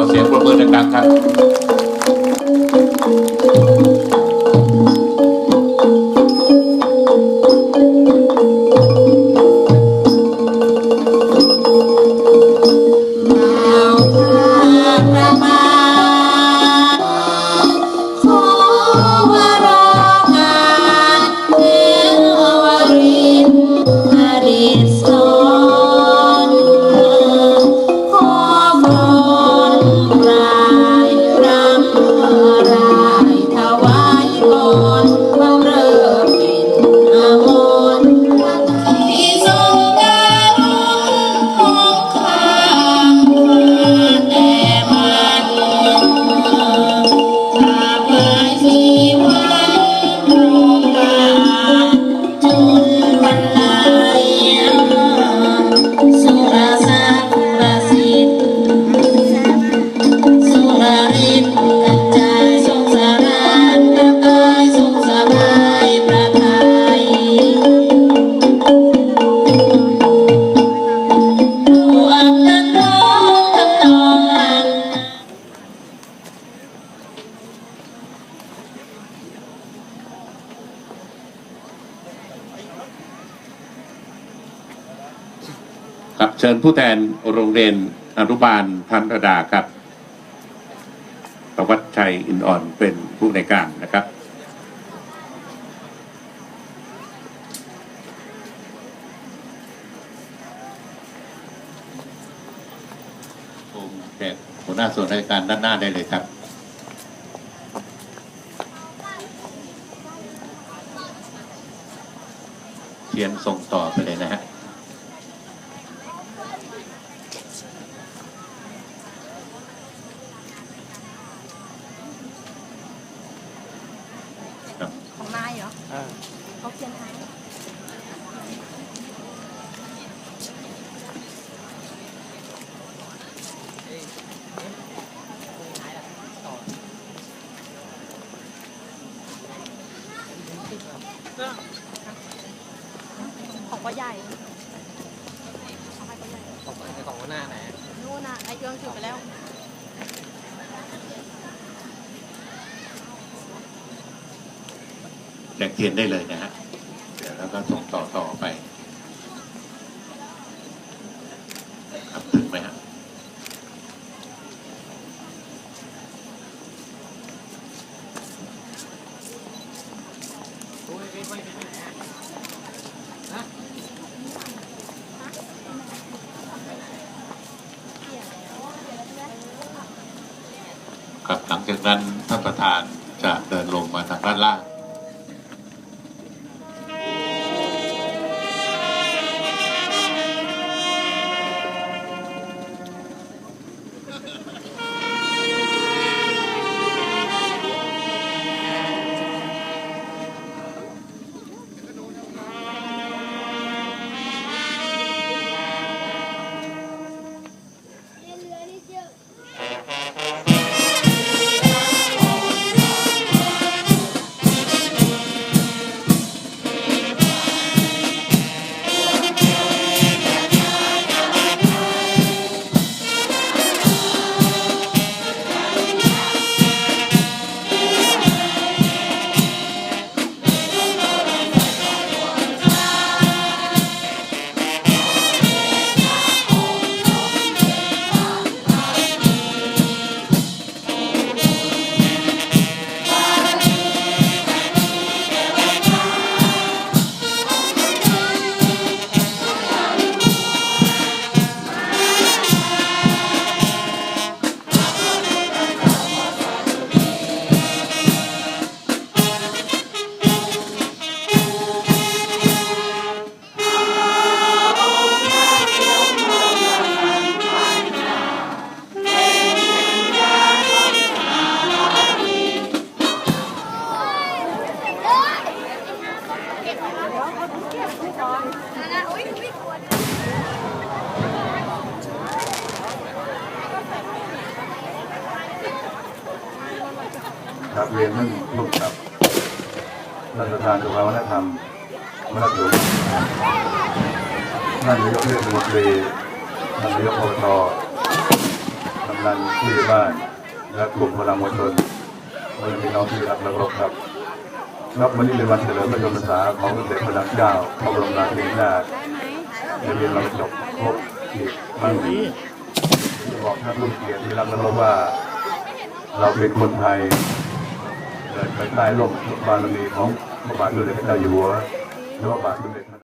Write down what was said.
ขอเสียงปรบมือดังๆครับ ครับเชิญผู้แทนโรงเรียนอนุบาลพันธดาครับประวัติชัยอินอ่อนเป็นผู้ในการนะครับผมแขกหัวหน้าส่วนราชการด้านหน้าได้เลยครับเทียนส่งต่อไปเลยนะฮะ ครับ ของนาย เหรอเขาเขียนไทยของพ่อใหญ่ของใครพ่อใหญ่ของของหัวหน้าไหนนู่นน่ะไอ้เครื่องจุดไปแล้ว แจกเทียนได้เลยนะฮะเดี๋ยวแล้วก็ส่งต่อต่อไปครับถึงไหมฮะโอ้ยไม่ไม่ไม่ไม่ฮะครับหลังจากนั้นท่านประธานจะเดินลงมาทางด้านล่าง เรียนท่านผู้กำกับท่านประธานสภาวัฒนธรรมมรดกท่านนายกเทศมนตรีท่านนายกอบตกำนันผู้ใหญ่บ้าน และกลุ่มพลังมวลชนเมื่อพี่น้องที่รักและรพครับครับวันนี้เป็นวันเฉลิมพระชนมพรรษาของสมเด็จพระนางเจ้าพระบรมราชินีนาถในเรียนเราจบครบอีกมั่งมีบอกท่านผู้เกียรติที่รักและรพว่า เราเป็นคนไทย กิดภายใต้ร่มบารมีของพระบาทสมเด็จพระเจ้าอยู่หัวและพระบาทสมเด็จ